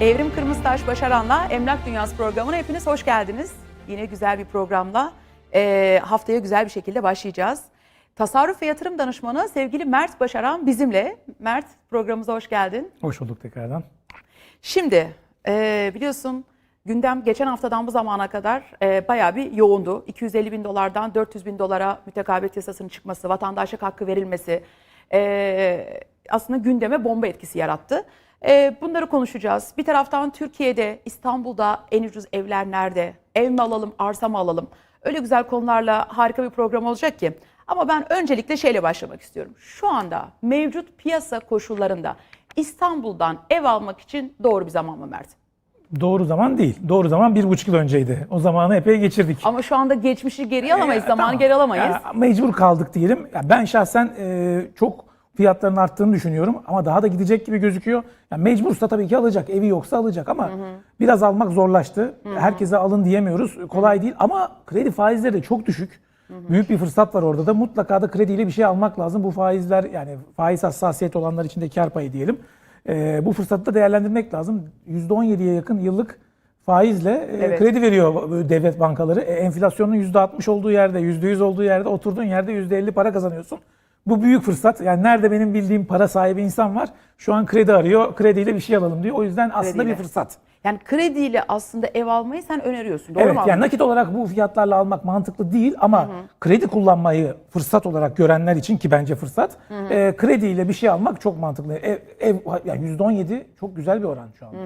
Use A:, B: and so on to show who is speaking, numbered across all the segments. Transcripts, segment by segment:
A: Evrim Kırmızıtaş Başaran'la Emlak Dünyası programına hepiniz hoş geldiniz. Yine güzel bir programla e, haftaya güzel bir şekilde başlayacağız. Tasarruf ve yatırım danışmanı sevgili Mert Başaran bizimle. Mert programımıza hoş geldin.
B: Hoş bulduk tekrardan.
A: Şimdi e, biliyorsun gündem geçen haftadan bu zamana kadar e, bayağı bir yoğundu. 250 bin dolardan 400 bin dolara mütekabet yasasının çıkması, vatandaşlık hakkı verilmesi e, aslında gündeme bomba etkisi yarattı. E, bunları konuşacağız. Bir taraftan Türkiye'de, İstanbul'da en ucuz evler nerede? Ev mi alalım, arsa mı alalım? Öyle güzel konularla harika bir program olacak ki. Ama ben öncelikle şeyle başlamak istiyorum. Şu anda mevcut piyasa koşullarında İstanbul'dan ev almak için doğru bir zaman mı Mert?
B: Doğru zaman değil. Doğru zaman bir buçuk yıl önceydi. O zamanı epey geçirdik.
A: Ama şu anda geçmişi geriye alamayız,
B: Ee,
A: zamanı
B: tamam.
A: geri alamayız.
B: Ya, mecbur kaldık diyelim. Ya, ben şahsen e, çok fiyatların arttığını düşünüyorum ama daha da gidecek gibi gözüküyor. Ya, mecbursa tabii ki alacak. Evi yoksa alacak ama biraz almak zorlaştı. Herkese alın diyemiyoruz. Kolay değil ama kredi faizleri de çok düşük. Büyük bir fırsat var orada da. Mutlaka da krediyle bir şey almak lazım. Bu faizler yani faiz hassasiyeti olanlar için de kar payı diyelim. E, bu fırsatı da değerlendirmek lazım. %17'ye yakın yıllık faizle e,
A: Evet.
B: kredi veriyor devlet bankaları. E, enflasyonun %60 olduğu yerde, %100 olduğu yerde, oturduğun yerde %50 para kazanıyorsun. Bu büyük fırsat. Yani nerede benim bildiğim para sahibi insan var? Şu an kredi arıyor. Krediyle bir şey alalım diyor. O yüzden aslında
A: Krediyle.
B: bir fırsat.
A: Yani krediyle aslında ev almayı sen öneriyorsun. Doğru
B: evet
A: mu
B: yani
A: anladım?
B: nakit olarak bu fiyatlarla almak mantıklı değil ama kredi kullanmayı fırsat olarak görenler için ki bence fırsat. E, krediyle bir şey almak çok mantıklı. Ev, ev yani %17 çok güzel bir oran şu anda.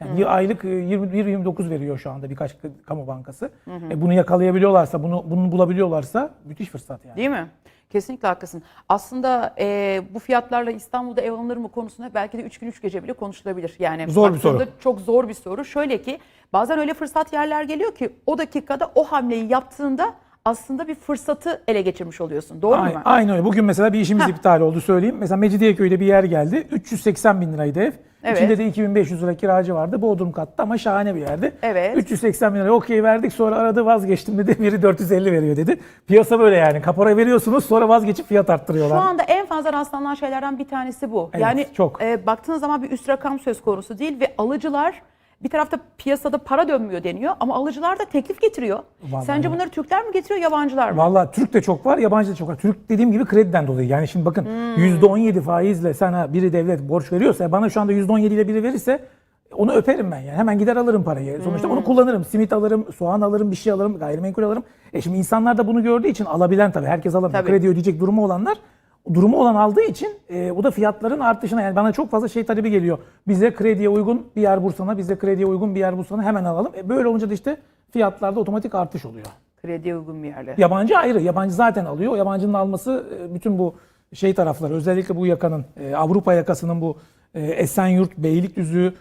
B: Yani aylık e, 21-29 veriyor şu anda birkaç kamu bankası. E, bunu yakalayabiliyorlarsa, bunu bunu bulabiliyorlarsa müthiş fırsat yani.
A: Değil mi? Kesinlikle haklısın. Aslında e, bu fiyatlarla İstanbul'da ev alınır mı konusunda belki de 3 gün 3 gece bile konuşulabilir. Yani
B: Zor bir soru.
A: Çok zor bir soru. Şöyle ki bazen öyle fırsat yerler geliyor ki o dakikada o hamleyi yaptığında aslında bir fırsatı ele geçirmiş oluyorsun. Doğru
B: Aynen,
A: mu?
B: aynen öyle. Bugün mesela bir işimiz
A: Heh.
B: iptal oldu söyleyeyim. Mesela Mecidiyeköy'de bir yer geldi. 380 bin liraydı ev.
A: Evet.
B: İçinde de 2500 lira kiracı vardı. Bodrum katta ama şahane bir yerdi.
A: Evet.
B: 380 bin liraya okey verdik sonra aradı vazgeçtim dedi. Biri 450 veriyor dedi. Piyasa böyle yani. Kapora veriyorsunuz sonra vazgeçip fiyat arttırıyorlar.
A: Şu anda en fazla rastlanan şeylerden bir tanesi bu.
B: Evet,
A: yani
B: çok.
A: E, baktığınız zaman bir üst rakam söz konusu değil ve alıcılar bir tarafta piyasada para dönmüyor deniyor ama alıcılar da teklif getiriyor.
B: Vallahi
A: Sence
B: evet.
A: bunları Türkler mi getiriyor yabancılar mı?
B: Valla Türk de çok var, yabancı da çok var. Türk dediğim gibi krediden dolayı. Yani şimdi bakın %17 faizle sana biri devlet borç veriyorsa bana şu anda %17 ile biri verirse onu öperim ben yani. Hemen gider alırım parayı. Sonuçta onu kullanırım. Simit alırım, soğan alırım, bir şey alırım, gayrimenkul alırım. E şimdi insanlar da bunu gördüğü için alabilen tabii. Herkes alamıyor.
A: Tabii.
B: Kredi ödeyecek durumu olanlar durumu olan aldığı için e, o da fiyatların artışına yani bana çok fazla şey talebi geliyor. Bize krediye uygun bir yer bulsana, bize krediye uygun bir yer bulsana hemen alalım. E, böyle olunca da işte fiyatlarda otomatik artış oluyor.
A: Krediye uygun bir yerle.
B: Yabancı ayrı. Yabancı zaten alıyor. O yabancının alması e, bütün bu şey tarafları özellikle bu yakanın e, Avrupa yakasının bu e, Esenyurt, Beylikdüzü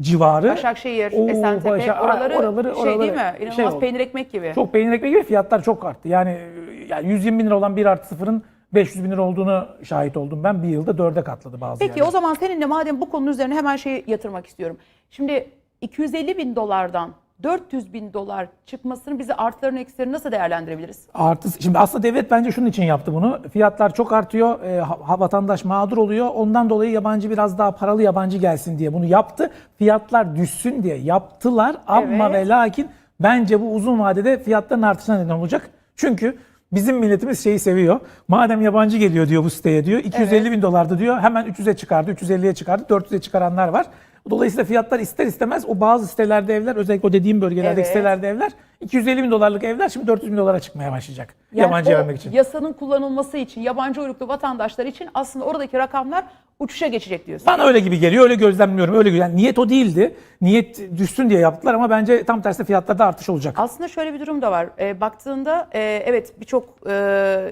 B: civarı.
A: Başakşehir,
B: Oo,
A: Esentepe
B: Başak-
A: oraları,
B: oraları-
A: şey
B: oraları
A: değil mi? İnanılmaz
B: şey oldu.
A: peynir ekmek gibi.
B: Çok peynir ekmeği gibi fiyatlar çok arttı. Yani, e, yani 120 bin lira olan bir artı sıfırın 500 bin lira olduğunu şahit oldum ben. Bir yılda dörde katladı bazı
A: Peki
B: yerler.
A: o zaman seninle madem bu konunun üzerine hemen şey yatırmak istiyorum. Şimdi 250 bin dolardan 400 bin dolar çıkmasını bizi artılarını eksilerini nasıl değerlendirebiliriz?
B: Artı, şimdi aslında devlet bence şunun için yaptı bunu. Fiyatlar çok artıyor, e, ha- vatandaş mağdur oluyor. Ondan dolayı yabancı biraz daha paralı yabancı gelsin diye bunu yaptı. Fiyatlar düşsün diye yaptılar ama
A: Evet.
B: ve lakin bence bu uzun vadede fiyatların artışına neden olacak. Çünkü bizim milletimiz şeyi seviyor. Madem yabancı geliyor diyor bu siteye diyor. 250 bin dolardı diyor. Hemen 300'e çıkardı, 350'ye çıkardı, 400'e çıkaranlar var. Dolayısıyla fiyatlar ister istemez o bazı sitelerde evler özellikle o dediğim bölgelerdeki
A: Evet.
B: sitelerde evler 250 bin dolarlık evler şimdi 400 bin dolara çıkmaya başlayacak.
A: Yani
B: yabancı vermek için.
A: yasanın kullanılması için yabancı uyruklu vatandaşlar için aslında oradaki rakamlar uçuşa geçecek diyorsun.
B: Bana öyle gibi geliyor, öyle gözlemliyorum. Öyle yani niyet o değildi. Niyet düşsün diye yaptılar ama bence tam tersi fiyatlarda artış olacak.
A: Aslında şöyle bir durum da var. E, baktığında e, evet birçok e,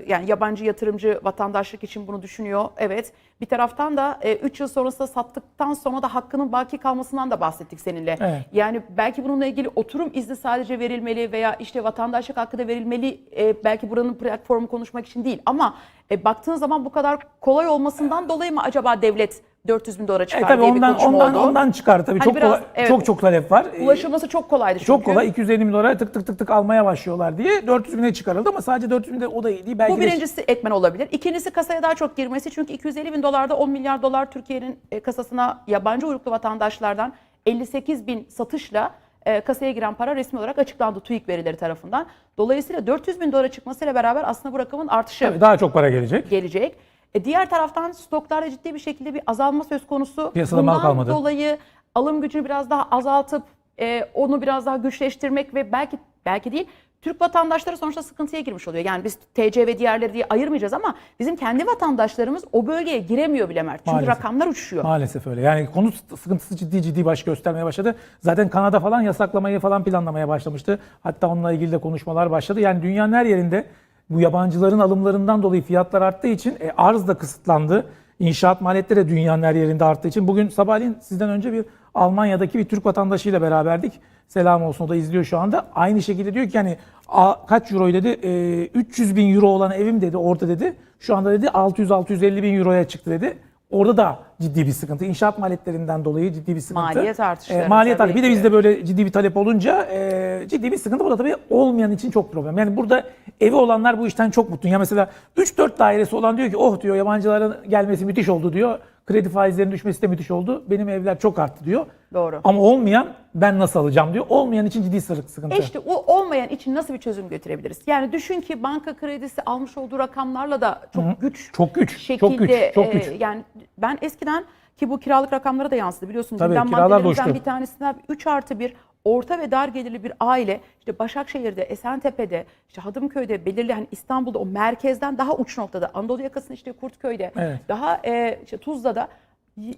A: yani yabancı yatırımcı vatandaşlık için bunu düşünüyor. Evet. Bir taraftan da 3 yıl sonrasında sattıktan sonra da hakkının baki kalmasından da bahsettik seninle.
B: Evet.
A: Yani belki bununla ilgili oturum izni sadece verilmeli veya işte vatandaşlık hakkı da verilmeli. E, belki buranın platformu konuşmak için değil ama e, baktığın zaman bu kadar kolay olmasından dolayı mı acaba devlet 400 bin dolara
B: E
A: çıkar
B: tabii
A: diye bir
B: ondan
A: konuşma
B: ondan
A: oldu.
B: ondan çıkar tabii.
A: Hani
B: çok
A: biraz,
B: kolay,
A: evet.
B: çok çok talep var. E,
A: Ulaşılması çok kolaydı çünkü.
B: çok kolay 250 bin dolara tık tık tık tık almaya başlıyorlar diye 400 bine çıkarıldı ama sadece 400 bin de o da iyi değil. Belki
A: Bu
B: de-
A: birincisi etmen olabilir. İkincisi kasaya daha çok girmesi. Çünkü 250 bin dolarda 10 milyar dolar Türkiye'nin e, kasasına yabancı uyruklu vatandaşlardan 58 bin satışla e, kasaya giren para resmi olarak açıklandı TÜİK verileri tarafından. Dolayısıyla 400 bin dolara çıkmasıyla beraber aslında bu rakamın artışı
B: Tabii daha çok para gelecek.
A: gelecek. E, diğer taraftan stoklarda ciddi bir şekilde bir azalma söz konusu.
B: Piyasada mal
A: Bundan
B: kalmadı.
A: dolayı alım gücünü biraz daha azaltıp e, onu biraz daha güçleştirmek ve belki belki değil Türk vatandaşları sonuçta sıkıntıya girmiş oluyor. Yani biz TC ve diğerleri diye ayırmayacağız ama bizim kendi vatandaşlarımız o bölgeye giremiyor bile Mert. Çünkü
B: Maalesef.
A: rakamlar uçuşuyor.
B: Maalesef öyle. Yani konu sıkıntısı ciddi ciddi baş göstermeye başladı. Zaten Kanada falan yasaklamayı falan planlamaya başlamıştı. Hatta onunla ilgili de konuşmalar başladı. Yani dünyanın her yerinde bu yabancıların alımlarından dolayı fiyatlar arttığı için e, arz da kısıtlandı. İnşaat maliyetleri de dünyanın her yerinde arttığı için. Bugün sabahleyin sizden önce bir Almanya'daki bir Türk vatandaşıyla beraberdik. Selam olsun o da izliyor şu anda. Aynı şekilde diyor ki yani a, kaç euro dedi? E, 300 bin euro olan evim dedi orada dedi. Şu anda dedi 600-650 bin euroya çıktı dedi. Orada da ciddi bir sıkıntı. İnşaat maliyetlerinden dolayı ciddi bir sıkıntı.
A: Maliyet artışları
B: E, maliyet artışı. Bir de bizde böyle ciddi bir talep olunca e, ciddi bir sıkıntı. Burada tabii olmayan için çok problem. Yani burada evi olanlar bu işten çok mutlu. Ya mesela 3-4 dairesi olan diyor ki oh diyor yabancıların gelmesi müthiş oldu diyor. Kredi faizlerinin düşmesi de müthiş oldu. Benim evler çok arttı diyor.
A: Doğru.
B: Ama olmayan ben nasıl alacağım diyor. Olmayan için ciddi sıkıntı.
A: E işte o olmayan için nasıl bir çözüm götürebiliriz? Yani düşün ki banka kredisi almış olduğu rakamlarla da çok güç
B: Çok güç,
A: şekilde
B: çok güç, çok güç.
A: e, yani ben eskiden ki bu kiralık rakamlara da yansıdı biliyorsun.
B: Tabii, kiralar da
A: bir tanesinden 3 artı 1 orta ve dar gelirli bir aile işte Başakşehir'de, Esentepe'de, işte Hadımköy'de belirli hani İstanbul'da o merkezden daha uç noktada Anadolu yakasında işte Kurtköy'de
B: Evet.
A: daha e, işte Tuzla'da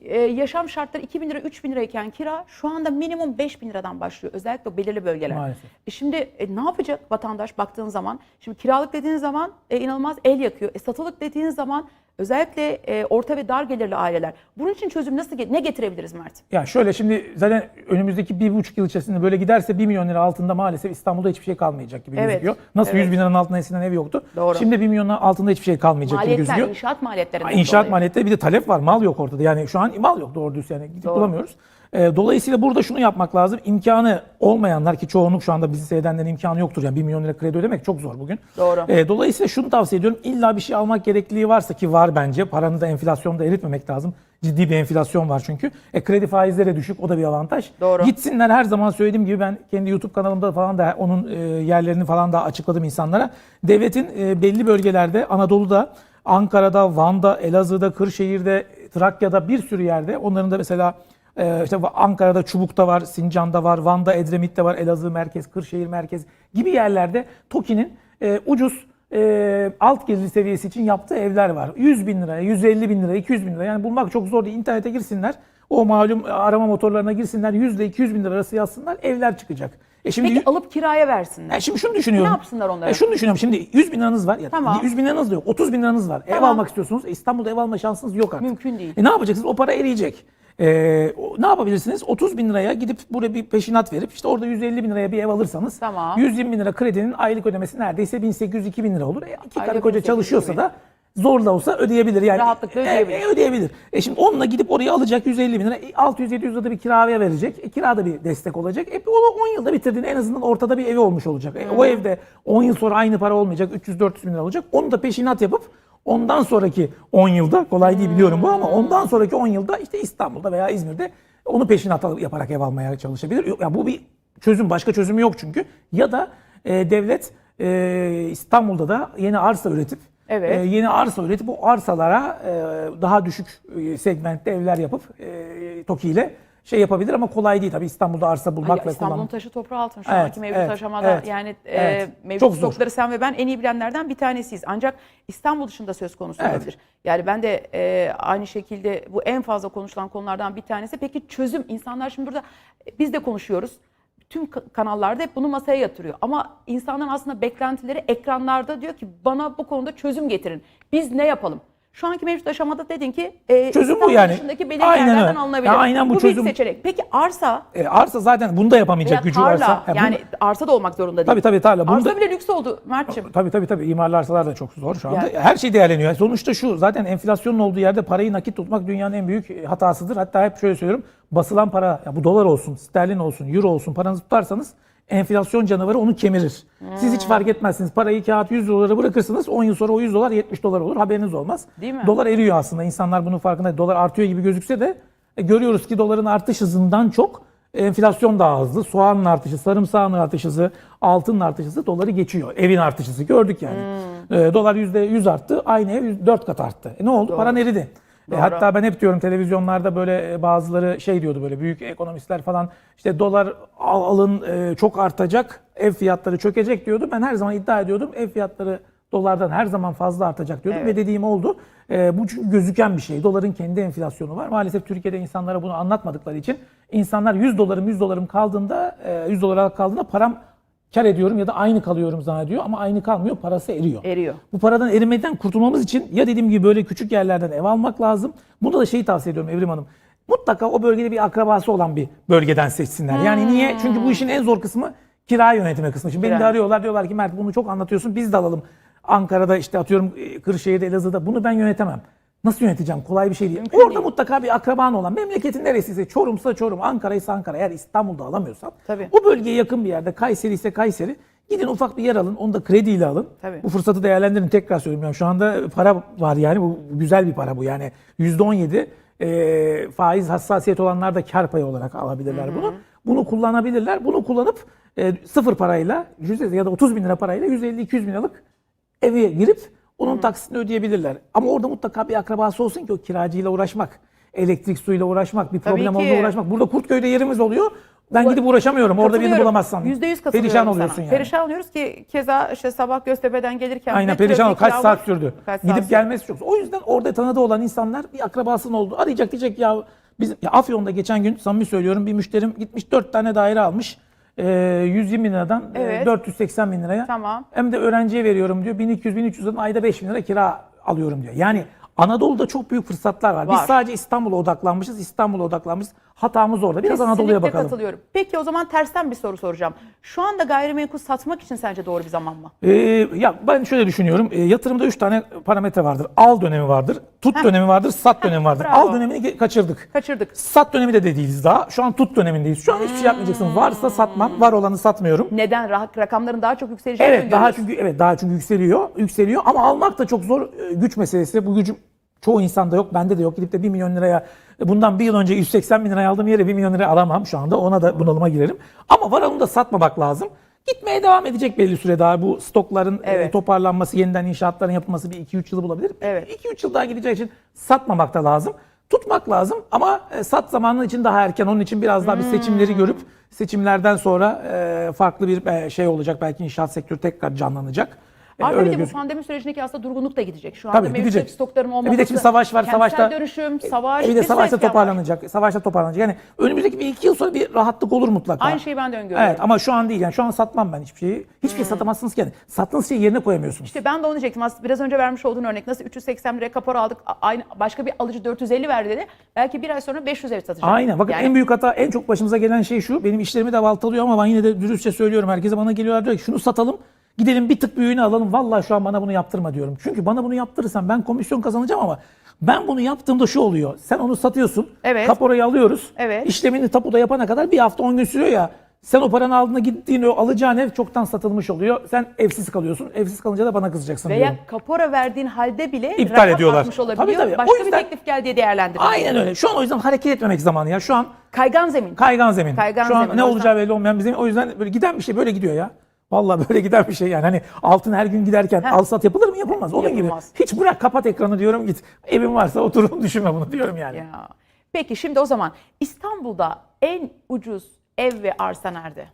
A: e, yaşam şartları 2000 lira 3000 lirayken kira şu anda minimum 5000 liradan başlıyor. Özellikle belirli bölgeler.
B: Maalesef.
A: E şimdi e, ne yapacak vatandaş baktığın zaman? Şimdi kiralık dediğin zaman e, inanılmaz el yakıyor. E, satılık dediğin zaman özellikle e, orta ve dar gelirli aileler. Bunun için çözüm nasıl ne getirebiliriz Mert?
B: Ya şöyle şimdi zaten önümüzdeki bir buçuk yıl içerisinde böyle giderse 1 milyon lira altında maalesef İstanbul'da hiçbir şey kalmayacak gibi
A: Evet,
B: gözüküyor. Nasıl
A: evet.
B: 100 bin liranın altında eskiden ev yoktu.
A: Doğru.
B: Şimdi 1 milyonun altında hiçbir şey kalmayacak gibi
A: Maliyetler,
B: gözüküyor.
A: inşaat maliyetlerinden
B: İnşaat maliyetleri bir de talep var. Mal yok ortada. Yani şu an mal yok doğru düz yani gidip
A: Doğru.
B: bulamıyoruz. Ee, Dolayısıyla burada şunu yapmak lazım. İmkanı olmayanlar ki çoğunluk şu anda bizi seyredenlerin imkanı yoktur. Yani 1 milyon lira kredi ödemek çok zor bugün.
A: Doğru.
B: Ee, Dolayısıyla şunu tavsiye ediyorum. İlla bir şey almak gerekliliği varsa ki var bence. Paranı da enflasyonda eritmemek lazım. Ciddi bir enflasyon var çünkü. E, kredi faizleri düşük o da bir avantaj.
A: Doğru.
B: Gitsinler her zaman söylediğim gibi ben kendi YouTube kanalımda falan da onun e, yerlerini falan da açıkladım insanlara. Devletin e, belli bölgelerde Anadolu'da, Ankara'da, Van'da, Elazığ'da, Kırşehir'de, Trakya'da bir sürü yerde onların da mesela e, işte Ankara'da Çubuk'ta var, Sincan'da var, Van'da Edremit'te var, Elazığ merkez, Kırşehir merkez gibi yerlerde TOKİ'nin e, ucuz e, alt gelir seviyesi için yaptığı evler var. 100 bin liraya, 150 bin liraya, 200 bin liraya. Yani bulmak çok zor değil. İnternete girsinler. O malum arama motorlarına girsinler. 100 ile 200 bin lira arası yazsınlar. Evler çıkacak. E şimdi
A: Peki alıp kiraya versinler.
B: e şimdi şunu düşünüyorum.
A: Ne yapsınlar onlara?
B: E şunu düşünüyorum. Şimdi 100 bin liranız var ya.
A: Tamam.
B: 100 bin liranız da yok. 30 bin liranız var. Ev
A: Tamam.
B: almak istiyorsunuz. E İstanbul'da ev alma şansınız yok artık.
A: Mümkün değil.
B: E ne yapacaksınız? O para eriyecek. E, ne yapabilirsiniz? 30 bin liraya gidip buraya bir peşinat verip işte orada 150 bin liraya bir ev alırsanız
A: Tamam.
B: 120 bin lira kredinin aylık ödemesi neredeyse 1800-2000 bin lira olur. E, iki karı koca
A: 1800
B: çalışıyorsa
A: bin.
B: da zor da olsa ödeyebilir. Yani,
A: Rahatlıkla ödeyebilir.
B: E, e, ödeyebilir. E şimdi onunla gidip oraya alacak 150 bin lira. e, 600-700 lira da bir kiraya verecek. E, kira da bir destek olacak. E, onu 10 yılda bitirdiğinde en azından ortada bir evi olmuş olacak. E, o evde 10 yıl sonra aynı para olmayacak. 300-400 bin lira olacak. Onu da peşinat yapıp ondan sonraki 10 yılda kolay değil biliyorum bu ama ondan sonraki 10 yılda işte İstanbul'da veya İzmir'de onu peşinat yaparak ev almaya çalışabilir. Ya bu bir çözüm. Başka çözümü yok çünkü. Ya da e, devlet e, İstanbul'da da yeni arsa üretip
A: Evet.
B: e, yeni arsa üretip bu arsalara e, daha düşük e, segmentte evler yapıp e, TOKİ ile şey yapabilir ama kolay değil tabii İstanbul'da arsa bulmak
A: Ay,
B: ve
A: İstanbul'un
B: kullanmak.
A: taşı toprağı altın şu
B: Evet,
A: anki mevcut
B: evet,
A: aşamada
B: evet,
A: yani e,
B: evet.
A: mevcut
B: Çok zor.
A: stokları sen ve ben en iyi bilenlerden bir tanesiyiz. Ancak İstanbul dışında söz konusu
B: Evet.
A: olabilir. Yani ben de e, aynı şekilde bu en fazla konuşulan konulardan bir tanesi. Peki çözüm insanlar şimdi burada e, biz de konuşuyoruz. Tüm ka- kanallarda hep bunu masaya yatırıyor. Ama insanların aslında beklentileri ekranlarda diyor ki bana bu konuda çözüm getirin. Biz ne yapalım? Şu anki mevcut aşamada dedin ki e,
B: Çözüm bu yani.
A: dışındaki belirli
B: Aynen
A: yerlerden
B: öyle.
A: alınabilir.
B: Ya aynen bu
A: bu
B: çözüm.
A: bir seçenek. Peki arsa
B: E, arsa zaten bunu da yapamayacak gücü
A: tarla
B: varsa. Ha, bunu-
A: yani arsa da olmak zorunda değil.
B: Tabii tabii tarla. Bunu
A: Arsa
B: da-
A: bile lüks oldu Mert'ciğim.
B: Tabii tabii tabii imarlı arsalar da çok zor şu anda.
A: Yani-
B: Her şey değerleniyor. Sonuçta şu zaten enflasyonun olduğu yerde parayı nakit tutmak dünyanın en büyük hatasıdır. Hatta hep şöyle söylüyorum. Basılan para ya bu dolar olsun, sterlin olsun, euro olsun paranızı tutarsanız enflasyon canavarı onu kemirir. Siz hiç fark etmezsiniz. Parayı kağıt 100 dolara bırakırsınız. 10 yıl sonra o 100 dolar 70 dolar olur. Haberiniz olmaz.
A: Değil mi?
B: Dolar eriyor aslında. İnsanlar bunun farkında. Dolar artıyor gibi gözükse de e, görüyoruz ki doların artış hızından çok Enflasyon daha hızlı. Soğanın artışı, sarımsağın artışı, altının artışı doları geçiyor. Evin artışı gördük yani. E, dolar %100 arttı. Aynı ev 4 kat arttı. E, ne oldu? Paran eridi. E,
A: Doğru.
B: hatta ben hep diyorum televizyonlarda böyle e, bazıları şey diyordu böyle büyük ekonomistler falan işte dolar al- alın e, çok artacak, ev fiyatları çökecek diyordu. Ben her zaman iddia ediyordum ev fiyatları dolardan her zaman fazla artacak diyordum
A: Evet.
B: ve dediğim oldu. E, bu çünkü gözüken bir şey. Doların kendi enflasyonu var. Maalesef Türkiye'de insanlara bunu anlatmadıkları için insanlar 100 dolarım 100 dolarım kaldığında e, 100 dolara kaldığında param kar ediyorum ya da aynı kalıyorum zannediyor ama aynı kalmıyor parası eriyor.
A: Eriyor.
B: Bu paradan erimeden kurtulmamız için ya dediğim gibi böyle küçük yerlerden ev almak lazım. Bunda da şeyi tavsiye ediyorum Evrim Hanım. Mutlaka o bölgede bir akrabası olan bir bölgeden seçsinler. Yani niye? Çünkü bu işin en zor kısmı kira yönetimi kısmı. Şimdi beni de
A: Kira.
B: arıyorlar diyorlar ki Mert bunu çok anlatıyorsun biz de alalım. Ankara'da işte atıyorum e, Kırşehir'de Elazığ'da bunu ben yönetemem. Nasıl yöneteceğim? Kolay bir şey değil.
A: Mümkün
B: Orada
A: değil.
B: mutlaka bir akraban olan, memleketin neresiyse Çorum'sa Çorum, Ankara'ysa Ankara. Eğer İstanbul'da alamıyorsan
A: Tabii.
B: o bölgeye yakın bir yerde Kayseri ise Kayseri gidin ufak bir yer alın. Onu da krediyle alın.
A: Tabii.
B: Bu fırsatı değerlendirin. Tekrar söylüyorum. Yani şu anda para var yani. Bu güzel bir para bu. Yani %17 e, faiz hassasiyet olanlar da kar payı olarak alabilirler bunu. Bunu kullanabilirler. Bunu kullanıp e, sıfır parayla 100 ya da 30 bin lira parayla 150-200 bin liralık eve girip onun taksitini ödeyebilirler. Ama orada mutlaka bir akrabası olsun ki o kiracıyla uğraşmak, elektrik suyuyla uğraşmak, bir
A: Tabii
B: problem
A: ki.
B: olduğunda uğraşmak. Burada Kurtköy'de yerimiz oluyor. Ben gidip uğraşamıyorum. Orada birini bulamazsam.
A: Yüzde yüz katılıyorum
B: Perişan
A: sana.
B: oluyorsun yani.
A: Perişan oluyoruz ki keza işte sabah Göztepe'den gelirken
B: Aynen perişan
A: trafik
B: Kaç saat sürdü.
A: Kaç
B: Gidip gelmesi çok. O yüzden orada tanıdığı olan insanlar bir akrabasının oldu. Arayacak diyecek ya biz ya Afyon'da geçen gün samimi söylüyorum bir müşterim gitmiş 4 tane daire almış. Ee, 120 bin liradan e,
A: Evet.
B: 480 bin liraya.
A: Tamam.
B: Hem de öğrenciye veriyorum diyor. 1200-1300'den ayda 5 bin lira kira alıyorum diyor. Yani Anadolu'da çok büyük fırsatlar var. Biz
A: Var.
B: sadece İstanbul'a odaklanmışız. İstanbul'a odaklanmışız. Hatamız orada. Biraz Anadolu'ya bakalım.
A: katılıyorum. Peki o zaman tersten bir soru soracağım. Şu anda gayrimenkul satmak için sence doğru bir zaman mı?
B: Ee, ya ben şöyle düşünüyorum. Ee, yatırımda 3 tane parametre vardır. Al dönemi vardır, tut dönemi vardır, sat dönemi vardır.
A: bravo.
B: Al dönemini kaçırdık.
A: Kaçırdık.
B: Sat dönemi de, de değiliz daha. Şu an tut dönemindeyiz. Şu an hiçbir şey yapmayacaksın. Varsa satmam, var olanı satmıyorum.
A: Neden? Ra- Rakamların daha çok yükseleceğini
B: Evet daha çünkü evet daha çünkü yükseliyor, yükseliyor ama almak da çok zor e, güç meselesi. Bu gücüm çoğu insanda yok, bende de yok. Gidip de 1 milyon liraya bundan bir yıl önce 180 bin liraya aldığım yere 1 milyon liraya alamam şu anda. Ona da bunalıma girerim. Ama var onu da satmamak lazım. Gitmeye devam edecek belli süre daha. Bu stokların e,
A: Evet.
B: toparlanması, yeniden inşaatların yapılması bir 2-3 yılı bulabilir.
A: Evet.
B: 2-3 yıl daha gideceği için satmamak da lazım. Tutmak lazım ama e, sat zamanı için daha erken. Onun için biraz daha bir seçimleri
A: Hmm.
B: görüp seçimlerden sonra e, farklı bir şey olacak. Belki inşaat sektörü tekrar canlanacak. E,
A: Artı bir de bu
B: gözüküyor.
A: pandemi sürecindeki aslında durgunluk da gidecek. Şu anda
B: Tabii,
A: mevcut
B: gidecek.
A: stokların
B: E
A: olmaması.
B: bir de şimdi savaş var.
A: kentsel
B: Savaşta
A: dönüşüm, savaş.
B: E bir de
A: sürü
B: savaşta
A: etken var.
B: toparlanacak. Savaşta toparlanacak. Yani önümüzdeki bir iki yıl sonra bir rahatlık olur mutlaka.
A: Aynı şeyi ben de öngörüyorum.
B: Evet ama şu an değil. Yani şu an satmam ben hiçbir şeyi. Hiçbir şey satamazsınız ki. Yani. Sattığınız şeyi yerine koyamıyorsunuz.
A: İşte ben de onu diyecektim. Aslında biraz önce vermiş olduğun örnek nasıl 380 liraya kapora aldık. a- Aynı başka bir alıcı 450 verdi dedi. Belki bir ay sonra 500 ev satacak.
B: Aynen. Bakın en büyük hata, en çok başımıza gelen şey şu. Benim işlerimi de baltalıyor ama ben yine de dürüstçe söylüyorum. Herkese bana geliyorlar diyor ki şunu satalım. Gidelim bir tık büyüğünü alalım. Vallahi şu an bana bunu yaptırma diyorum. Çünkü bana bunu yaptırırsan ben komisyon kazanacağım ama ben bunu yaptığımda şu oluyor. Sen onu satıyorsun.
A: Evet.
B: Kaporayı alıyoruz.
A: Evet.
B: İşlemini tapuda yapana kadar bir hafta 10 gün sürüyor ya. Sen o paranın aldığında gittiğin o alacağın ev çoktan satılmış oluyor. Sen evsiz kalıyorsun. Evsiz kalınca da bana kızacaksın
A: veya
B: diyorum.
A: kapora verdiğin halde bile
B: İptal ediyorlar.
A: artmış olabiliyor.
B: Tabii, tabii.
A: Başka
B: O yüzden-
A: bir teklif geldi diye değerlendirin.
B: Aynen öyle. Şu an o yüzden hareket etmemek zamanı ya. Şu an
A: Kaygan zemin.
B: Kaygan zemin.
A: Kaygan
B: Şu an
A: zemin,
B: ne olacağı belli olmayan bir zemin. O yüzden böyle giden bir şey böyle gidiyor ya. Vallahi böyle giden bir şey yani. Hani altın her gün giderken
A: Heh.
B: al sat yapılır mı? Yapılmaz. Onun
A: Yapılmaz.
B: gibi. Hiç bırak kapat ekranı diyorum git. Evin varsa oturup düşünme bunu diyorum yani.
A: Ya. Peki şimdi o zaman İstanbul'da en ucuz ev ve arsa nerede?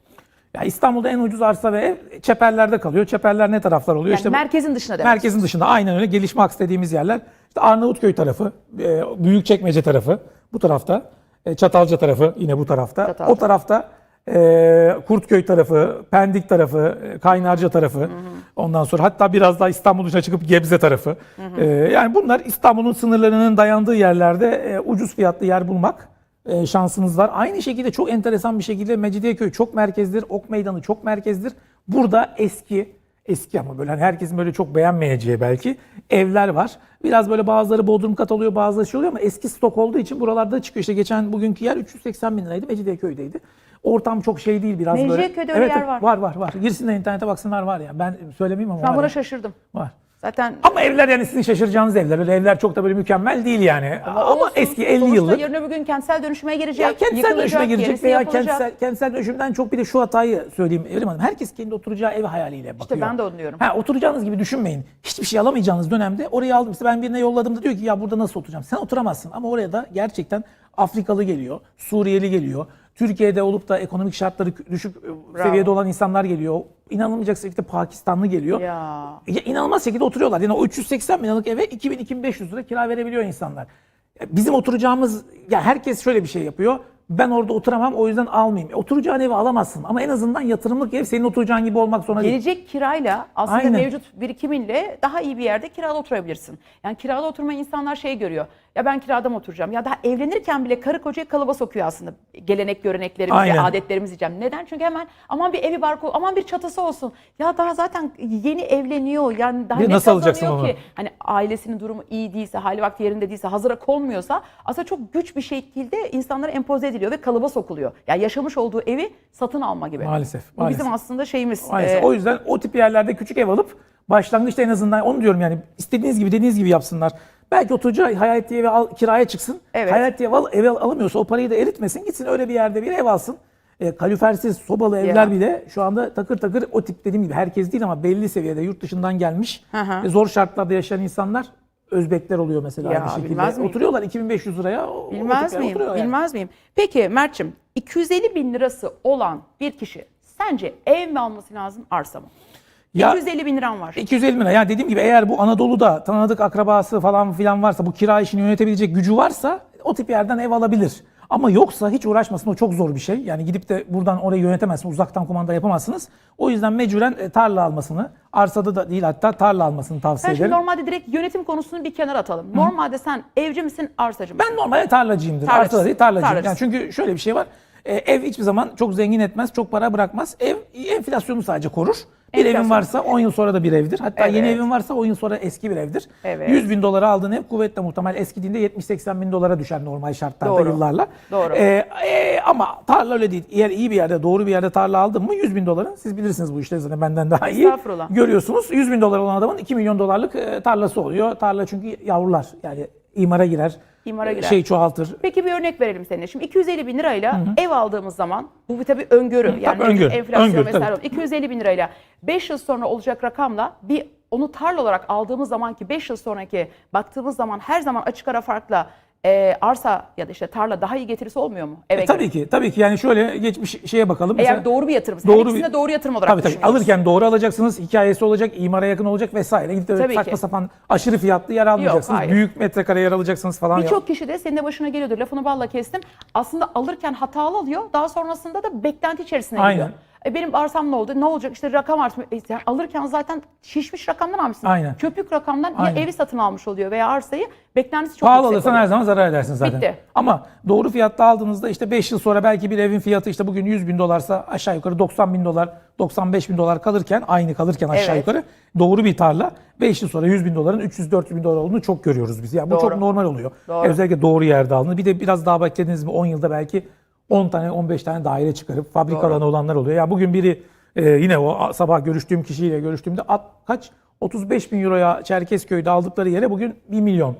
B: Ya İstanbul'da en ucuz arsa ve ev çeperlerde kalıyor. Çeperler ne taraflar oluyor?
A: Yani
B: işte bu-
A: merkezin dışında demek.
B: Merkezin dışında aynen öyle. Gelişme aks dediğimiz yerler. İşte Arnavutköy tarafı, e, Büyükçekmece tarafı bu tarafta. e, Çatalca tarafı yine bu tarafta.
A: Çatalca.
B: O tarafta e, Kurtköy tarafı, Pendik tarafı, Kaynarca tarafı. Ondan sonra hatta biraz daha İstanbul dışına çıkıp Gebze tarafı. E, yani bunlar İstanbul'un sınırlarının dayandığı yerlerde e, ucuz fiyatlı yer bulmak e, şansınız var. Aynı şekilde çok enteresan bir şekilde Mecidiyeköy çok merkezdir. Ok Meydanı çok merkezdir. Burada eski eski ama böyle hani herkesin böyle çok beğenmeyeceği belki evler var. Biraz böyle bazıları bodrum kat oluyor bazıları şey oluyor ama eski stok olduğu için buralarda çıkıyor. İşte geçen bugünkü yer 380 bin liraydı Mecidiyeköy'deydi. Ortam çok şey değil biraz böyle.
A: Mecidiyeköy'de öyle yer var.
B: Var var var. Girsinler internete baksınlar var ya. Ben söylemeyeyim ama
A: Ben
B: var
A: buna
B: ya.
A: şaşırdım.
B: Var.
A: Zaten
B: Ama evler yani sizin şaşıracağınız evler. Öyle evler çok da böyle mükemmel değil yani. Ama,
A: olsun,
B: eski 50
A: sonuçta
B: yıllık.
A: yarın öbür gün kentsel dönüşüme girecek.
B: Ya kentsel dönüşüme girecek veya
A: yapılacak.
B: kentsel, kentsel dönüşümden çok bir de şu hatayı söyleyeyim Evrim Hanım. Herkes kendi oturacağı ev hayaliyle bakıyor.
A: ben de onu diyorum.
B: Ha, oturacağınız gibi düşünmeyin. Hiçbir şey alamayacağınız dönemde oraya aldım. İşte ben birine yolladım da diyor ki ya burada nasıl oturacağım? Sen oturamazsın ama oraya da gerçekten Afrikalı geliyor, Suriyeli geliyor. Türkiye'de olup da ekonomik şartları düşük e,
A: Bravo.
B: seviyede olan insanlar geliyor. İnanılmayacak şekilde Pakistanlı geliyor.
A: Ya.
B: Ya inanılmaz şekilde oturuyorlar. Yani o 380 bin liralık eve 2000-2500 lira kira verebiliyor insanlar. Bizim oturacağımız, ya herkes şöyle bir şey yapıyor. Ben orada oturamam o yüzden almayayım. E, oturacağın evi alamazsın ama en azından yatırımlık ev senin oturacağın gibi olmak zorunda değil.
A: Gelecek kirayla aslında
B: Aynen.
A: mevcut birikiminle daha iyi bir yerde kirada oturabilirsin. Yani kirada oturma insanlar şey görüyor. Ya ben kirada mı oturacağım? Ya daha evlenirken bile karı kocayı kalıba sokuyor aslında. Gelenek göreneklerimizi,
B: Aynen.
A: adetlerimizi diyeceğim. Neden? Çünkü hemen aman bir evi barkı, aman bir çatısı olsun. Ya daha zaten yeni evleniyor. Yani daha
B: Bir
A: ne
B: nasıl alacaksın
A: kazanıyor
B: onu?
A: ki? Hani ailesinin durumu iyi değilse, hali vakti yerinde değilse, hazıra konmuyorsa aslında çok güç bir şekilde insanlara empoze ediliyor ve kalıba sokuluyor. Yani yaşamış olduğu evi satın alma gibi.
B: Maalesef,
A: Bu bizim aslında şeyimiz.
B: Maalesef.
A: Ee,
B: o yüzden o tip yerlerde küçük ev alıp başlangıçta en azından onu diyorum yani istediğiniz gibi dediğiniz gibi yapsınlar. Belki oturacağı hayal ettiği evi al, kiraya çıksın.
A: Evet.
B: Hayal ettiği ev, al, ev alamıyorsa o parayı da eritmesin. Gitsin öyle bir yerde bir ev alsın. E, kalorifersiz, sobalı evler
A: Ya.
B: bile şu anda takır takır o tip dediğim gibi herkes değil ama belli seviyede yurt dışından gelmiş ve zor şartlarda yaşayan insanlar Özbekler oluyor mesela
A: Ya,
B: aynı şekilde.
A: bilmez miyim?
B: Oturuyorlar 2500 liraya.
A: Bilmez miyim?
B: yani.
A: Bilmez miyim? Peki Mert'cim 250 bin lirası olan bir kişi sence ev mi alması lazım arsa mı?
B: Ya-
A: 250 bin liram var.
B: 250 bin lira. Yani dediğim gibi eğer bu Anadolu'da tanıdık akrabası falan filan varsa, bu kira işini yönetebilecek gücü varsa o tip yerden ev alabilir. Ama yoksa hiç uğraşmasın o çok zor bir şey. Yani gidip de buradan orayı yönetemezsiniz, uzaktan kumanda yapamazsınız. O yüzden mecburen e, tarla almasını, arsada da değil hatta tarla almasını tavsiye
A: Ben şimdi
B: ederim.
A: normalde direkt yönetim konusunu bir kenara atalım. Normalde sen evci misin, arsacı mısın?
B: Ben normalde tarlacıyımdır.
A: Tarlacısın.
B: Arsada değil tarlacıyım. Yani çünkü şöyle bir şey var. E, ev hiçbir zaman çok zengin etmez, çok para bırakmaz. Ev enflasyonu sadece korur. Bir evin varsa 10 yıl sonra da bir evdir. Hatta yeni
A: Evet.
B: evin varsa 10 yıl sonra eski bir evdir.
A: Evet.
B: 100 bin dolara aldığın ev kuvvetle muhtemel eskidiğinde 70-80 bin dolara düşer normal şartlarda
A: Doğru.
B: yıllarla.
A: Doğru.
B: E, e, ama tarla öyle değil. Eğer iyi bir yerde, doğru bir yerde tarla aldın mı 100 bin doların, siz bilirsiniz bu işleri zaten benden daha iyi.
A: Estağfurullah.
B: Görüyorsunuz 100 bin dolar olan adamın 2 milyon dolarlık e, tarlası oluyor. Tarla çünkü yavrular yani imara girer.
A: İmara
B: e,
A: girer.
B: Şey çoğaltır.
A: Peki bir örnek verelim seninle. Şimdi 250 bin lirayla ev aldığımız zaman bu bir tabii öngörü. yani
B: tabii
A: mevcut
B: öngörü,
A: enflasyon
B: öngörü,
A: vesaire.
B: tabii.
A: 250 bin lirayla 5 yıl sonra olacak rakamla bir onu tarla olarak aldığımız zaman ki 5 yıl sonraki baktığımız zaman her zaman açık ara farkla e, arsa ya da işte tarla daha iyi getirisi olmuyor mu? Eve
B: E, tabii ki, tabii ki yani şöyle geçmiş şeye bakalım.
A: Eğer
B: Mesela-
A: doğru bir yatırımsa.
B: Doğru
A: Her
B: bir-
A: doğru yatırım olarak
B: Tabii tabii. Alırken doğru alacaksınız. Hikayesi olacak, imara yakın olacak vesaire. Gidip
A: Tabii
B: saçma
A: ki.
B: sapan aşırı fiyatlı yer almayacaksınız.
A: hayır.
B: Büyük metrekare yer alacaksınız falan.
A: Birçok kişi de senin de başına geliyordur. Lafını balla kestim. Aslında alırken hatalı alıyor. Daha sonrasında da beklenti içerisine
B: Aynen.
A: giriyor. E benim arsam ne oldu? Ne olacak? İşte rakam artmış. E sen alırken zaten şişmiş rakamdan almışsın.
B: Aynen.
A: Köpük rakamdan
B: Aynen.
A: ya evi satın almış oluyor veya arsayı. Beklentisi çok
B: Pahalı
A: yüksek
B: alırsan
A: oluyor.
B: her zaman zarar edersin zaten.
A: Bitti.
B: Ama doğru fiyatta aldığınızda işte 5 yıl sonra belki bir evin fiyatı işte bugün 100 bin dolarsa aşağı yukarı 90 bin dolar, 95 bin dolar kalırken aynı kalırken aşağı
A: Evet.
B: yukarı doğru bir tarla 5 yıl sonra 100 bin doların 300-400 bin dolar olduğunu çok görüyoruz biz. Yani bu
A: Doğru.
B: çok normal oluyor.
A: Doğru.
B: Özellikle doğru yerde alınır. Bir de biraz daha beklediniz mi 10 yılda belki 10 tane 15 tane daire çıkarıp fabrika alanı olanlar oluyor. Ya bugün biri e, yine o sabah görüştüğüm kişiyle görüştüğümde at, kaç 35 bin euroya Çerkezköy'de aldıkları yere bugün 1 milyon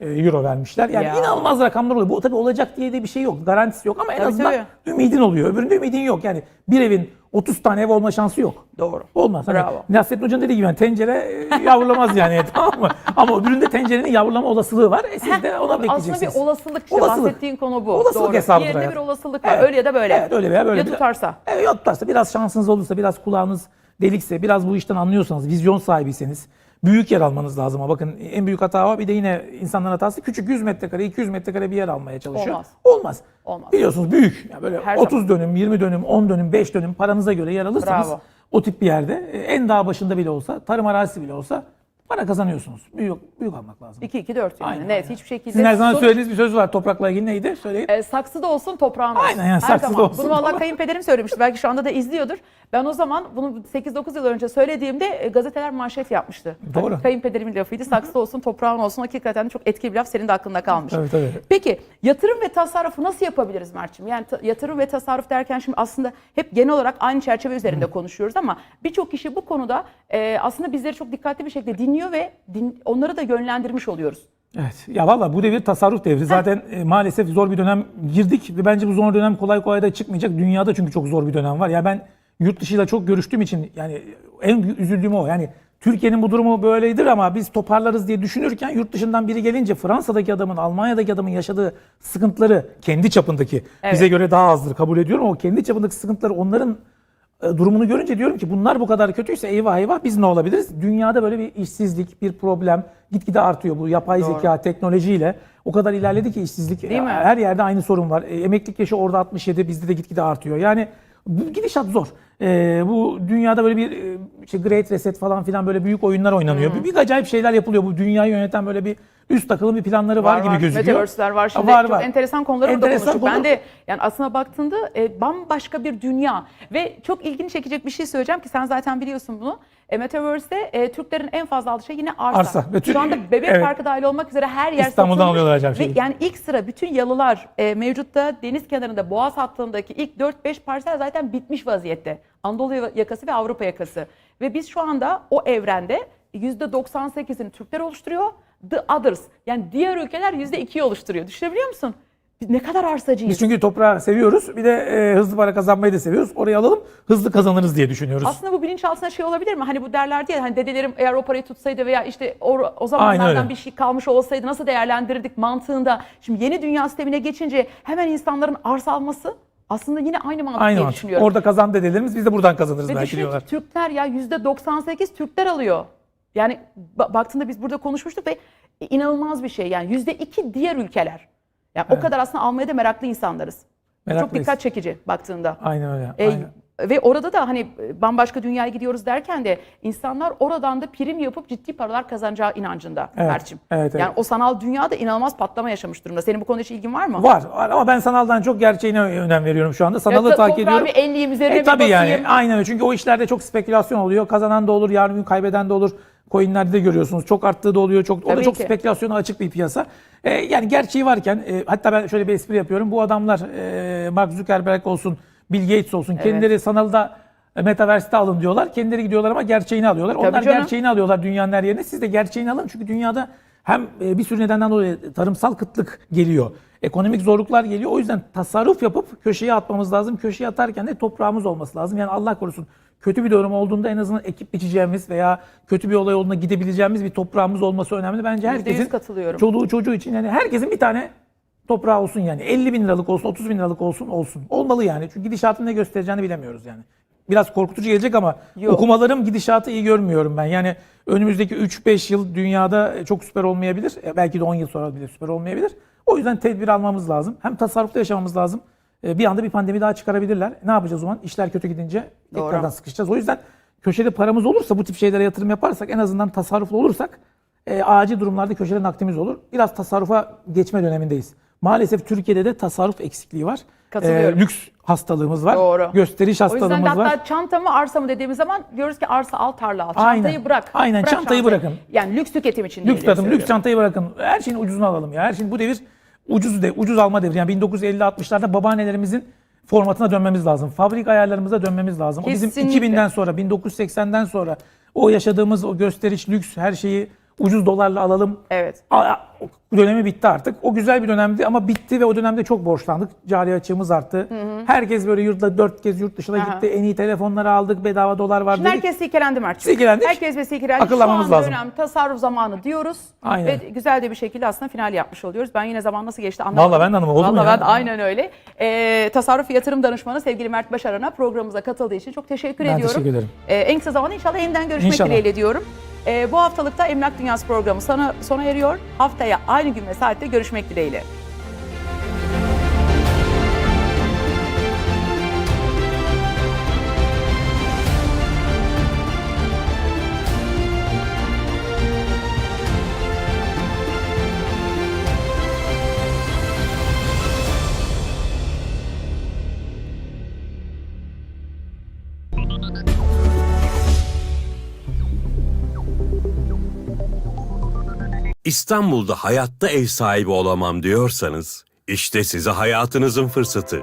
B: e, euro vermişler. Yani
A: Ya.
B: inanılmaz rakamlar oluyor. Bu tabii olacak diye de bir şey yok. Garantisi yok ama en
A: Tabii,
B: azından
A: tabii.
B: ümidin oluyor. Öbüründe ümidin yok. Yani bir evin 30 tane ev olma şansı yok.
A: Doğru.
B: Olmaz. Hani
A: Bravo.
B: Nasrettin Hoca'nın dediği gibi yani tencere e, yavrulamaz yani tamam mı? Ama öbüründe tencerenin yavrulama olasılığı var. E siz de ona bekleyeceksiniz.
A: Aslında bir olasılık işte
B: Olasılık.
A: bahsettiğin konu bu.
B: Olasılık
A: Doğru.
B: hesabıdır hayat.
A: bir olasılık var.
B: Evet.
A: Öyle ya da böyle.
B: Evet öyle veya böyle.
A: Ya tutarsa.
B: Evet ya tutarsa. Biraz şansınız olursa, biraz kulağınız delikse, biraz bu işten anlıyorsanız, vizyon sahibiyseniz büyük yer almanız lazım. Ama bakın en büyük hata o. Bir de yine insanların hatası küçük 100 metrekare, 200 metrekare bir yer almaya çalışıyor.
A: Olmaz.
B: Olmaz.
A: Olmaz.
B: Biliyorsunuz büyük. Yani böyle
A: Her
B: 30 dönüm, 20 dönüm, 10 dönüm, 5 dönüm paranıza göre yer alırsanız
A: Bravo.
B: o tip bir yerde e, en dağ başında bile olsa, tarım arazisi bile olsa para kazanıyorsunuz. Büyük büyük almak lazım.
A: 2 2 4 yani.
B: Aynen,
A: Net
B: aynen.
A: hiçbir şekilde.
B: Sizin her zaman söylediğiniz bir söz var toprakla ilgili neydi? Söyleyin.
A: E, saksı da olsun toprağın olsun.
B: Aynen yani
A: Her
B: saksı da
A: zaman.
B: olsun.
A: Bunu valla kayınpederim söylemişti. Belki şu anda da izliyordur. Ben o zaman bunu 8-9 yıl önce söylediğimde e, gazeteler manşet yapmıştı.
B: Doğru.
A: Hani kayınpederimin lafıydı. Saksı da olsun toprağın olsun. Hakikaten çok etkili bir laf. Senin de aklında kalmış.
B: Tabii, tabii.
A: Peki yatırım ve tasarrufu nasıl yapabiliriz Mert'ciğim? Yani yatırım ve tasarruf derken şimdi aslında hep genel olarak aynı çerçeve üzerinde konuşuyoruz ama birçok kişi bu konuda e, aslında bizleri çok dikkatli bir şekilde dinliyor dinliyor ve din- onları da yönlendirmiş oluyoruz.
B: Evet. Ya valla bu devir tasarruf devri. Zaten e, maalesef zor bir dönem girdik ve bence bu zor dönem kolay kolay da çıkmayacak. Dünyada çünkü çok zor bir dönem var. Ya ben yurt dışıyla çok görüştüğüm için yani en üzüldüğüm o. Yani Türkiye'nin bu durumu böyledir ama biz toparlarız diye düşünürken yurt dışından biri gelince Fransa'daki adamın, Almanya'daki adamın yaşadığı sıkıntıları kendi çapındaki bize göre daha azdır kabul ediyorum ama o kendi çapındaki sıkıntıları onların durumunu görünce diyorum ki bunlar bu kadar kötüyse eyvah eyvah biz ne olabiliriz? Dünyada böyle bir işsizlik, bir problem gitgide artıyor bu yapay zeka, teknolojiyle. O kadar ilerledi ki işsizlik.
A: Değil mi?
B: Her yerde aynı sorun var. E, emeklilik yaşı orada 67, bizde de gitgide artıyor. Yani bu gidişat zor. E, bu dünyada böyle bir e, işte Great Reset falan filan böyle büyük oyunlar oynanıyor. Bir, bir acayip şeyler yapılıyor. Bu dünyayı yöneten böyle bir üst akıllı bir planları var, gibi gözüküyor.
A: Metaverse'ler var. Şimdi
B: Var,
A: çok
B: var.
A: enteresan konuları burada
B: Enteresan
A: konuştuk. Ben
B: konu.
A: de yani aslına baktığında e, bambaşka bir dünya ve çok ilgini çekecek bir şey söyleyeceğim ki sen zaten biliyorsun bunu. E, Metaverse'de e, Türklerin en fazla aldığı şey yine arsa.
B: Arsa. Ve
A: Şu anda Bebek
B: Evet.
A: Parkı dahil olmak üzere her yer
B: İstanbul'dan
A: satılmış.
B: alıyorlar
A: Ve
B: şeyi.
A: yani ilk sıra bütün yalılar e, mevcutta deniz kenarında Boğaz hattındaki ilk 4-5 parsel zaten bitmiş vaziyette. Anadolu yakası ve Avrupa yakası. Ve biz şu anda o evrende %98'ini Türkler oluşturuyor. The others yani diğer ülkeler %2'yi oluşturuyor. Düşünebiliyor musun? Biz ne kadar arsacıyız.
B: Biz çünkü toprağı seviyoruz. Bir de e, hızlı para kazanmayı da seviyoruz. Orayı alalım, hızlı kazanırız diye düşünüyoruz.
A: Aslında bu bilinçaltına şey olabilir mi? Hani bu derler diye hani dedelerim eğer o parayı tutsaydı veya işte o, o zamanlardan bir şey kalmış olsaydı nasıl değerlendirirdik mantığında. Şimdi yeni dünya sistemine geçince hemen insanların arsa alması aslında yine aynı mantık
B: Aynı
A: diye
B: mantık.
A: düşünüyorum.
B: Orada kazan dedelerimiz biz de buradan kazanırız
A: Ve
B: belki
A: düşün
B: diyorlar.
A: Türkler ya %98 Türkler alıyor. Yani ba- baktığında biz burada konuşmuştuk ve inanılmaz bir şey. Yani %2 diğer ülkeler. Yani o kadar aslında almaya da meraklı insanlarız. Çok
B: Meraklıyız.
A: dikkat çekici baktığında.
B: Aynen öyle.
A: E,
B: aynen.
A: Ve orada da hani bambaşka dünyaya gidiyoruz derken de insanlar oradan da prim yapıp ciddi paralar kazanacağı inancında
B: Evet,
A: Mert'ciğim.
B: evet,
A: Yani
B: evet.
A: o sanal dünyada inanılmaz patlama yaşamış durumda. Senin bu konuda hiç ilgin var mı?
B: Var, ama ben sanaldan çok gerçeğine önem veriyorum şu anda. Sanalı
A: Ya,
B: takip ediyorum.
A: bir elleyeyim, üzerine
B: E
A: bir
B: tabii yani aynen öyle. Çünkü o işlerde çok spekülasyon oluyor. Kazanan da olur, yarın gün kaybeden de olur. Coinlerde de görüyorsunuz. Çok arttığı da oluyor. Çok o da
A: Tabii
B: çok
A: ki.
B: spekülasyona açık bir piyasa. E, yani gerçeği varken e, hatta ben şöyle bir espri yapıyorum. Bu adamlar e, Mark Zuckerberg olsun, Bill Gates olsun kendileri sanalda e, Metaverse'de alın diyorlar. Kendileri gidiyorlar ama gerçeğini alıyorlar. Onlar
A: canım.
B: gerçeğini alıyorlar dünyanın her yerine. Siz de gerçeğini alın. Çünkü dünyada hem e, bir sürü nedenden dolayı tarımsal kıtlık geliyor. Ekonomik zorluklar geliyor. O yüzden tasarruf yapıp köşeye atmamız lazım. Köşeye atarken de toprağımız olması lazım. Yani Allah korusun kötü bir durum olduğunda en azından ekip biçeceğimiz veya kötü bir olay olduğunda gidebileceğimiz bir toprağımız olması önemli. Bence
A: %100
B: herkesin çoluğu çocuğu için yani herkesin bir tane toprağı olsun yani. 50 bin liralık olsun, 30 bin liralık olsun olsun. Olmalı yani. Çünkü gidişatın ne göstereceğini bilemiyoruz yani. Biraz korkutucu gelecek ama
A: Yok.
B: okumalarım gidişatı iyi görmüyorum ben. Yani önümüzdeki 3-5 yıl dünyada çok süper olmayabilir. E, Belki de 10 yıl sonra bile süper olmayabilir. O yüzden tedbir almamız lazım. Hem tasarrufta yaşamamız lazım. E, Bir anda bir pandemi daha çıkarabilirler. Ne yapacağız o zaman? İşler kötü gidince
A: Doğru.
B: tekrardan sıkışacağız. O yüzden köşede paramız olursa bu tip şeylere yatırım yaparsak en azından tasarruflu olursak e, acil durumlarda köşede nakdimiz olur. Biraz tasarrufa geçme dönemindeyiz. Maalesef Türkiye'de de tasarruf eksikliği var.
A: Katılıyorum.
B: E, lüks hastalığımız var.
A: Doğru.
B: Gösteriş
A: O yüzden de
B: hastalığımız
A: hatta
B: var.
A: çanta mı arsa mı dediğimiz zaman diyoruz ki arsa al tarla al.
B: Aynen.
A: Çantayı bırak.
B: Aynen,
A: Bırak
B: çantayı bırakın.
A: Yani lüks tüketim için
B: Lüks tatım, lüks çantayı bırakın. Her şeyin ucuzunu alalım ya. Her şeyin bu devir ucuz de, ucuz alma devri. Yani 1950-60'larda babaannelerimizin formatına dönmemiz lazım. Fabrik ayarlarımıza dönmemiz lazım. O bizim
A: Kesinlikle.
B: 2000'den sonra, 1980'den sonra o yaşadığımız o gösteriş, lüks her şeyi ucuz dolarla alalım.
A: Evet.
B: O dönemi bitti artık. O güzel bir dönemdi ama bitti ve o dönemde çok borçlandık. Cari açığımız arttı. Herkes böyle yurtta dört kez yurt dışına
A: Aha.
B: gitti. En iyi telefonları aldık. Bedava dolar var
A: Şimdi
B: dedik.
A: herkes silkelendi Mert'ciğim.
B: Silkelendik.
A: Herkes ve silkelendi.
B: Akıllanmamız
A: Şu an
B: lazım.
A: dönem tasarruf zamanı diyoruz.
B: Aynen.
A: Ve güzel de bir şekilde aslında final yapmış oluyoruz. Ben yine zaman nasıl geçti anlamadım.
B: Vallahi ben de anlamadım. Oldu mu
A: Vallahi
B: ya?
A: ben de aynen öyle. Ee, tasarruf yatırım danışmanı sevgili Mert Başaran'a programımıza katıldığı için çok teşekkür
B: Ben
A: ediyorum.
B: teşekkür ederim.
A: Ee, en kısa zamanda inşallah yeniden görüşmek
B: İnşallah.
A: dileğiyle diyorum. Ee, bu haftalıkta Emlak Dünyası programı sana sona eriyor. Haftaya aynı gün ve saatte görüşmek dileğiyle.
C: İstanbul'da hayatta ev sahibi olamam diyorsanız, işte size hayatınızın fırsatı.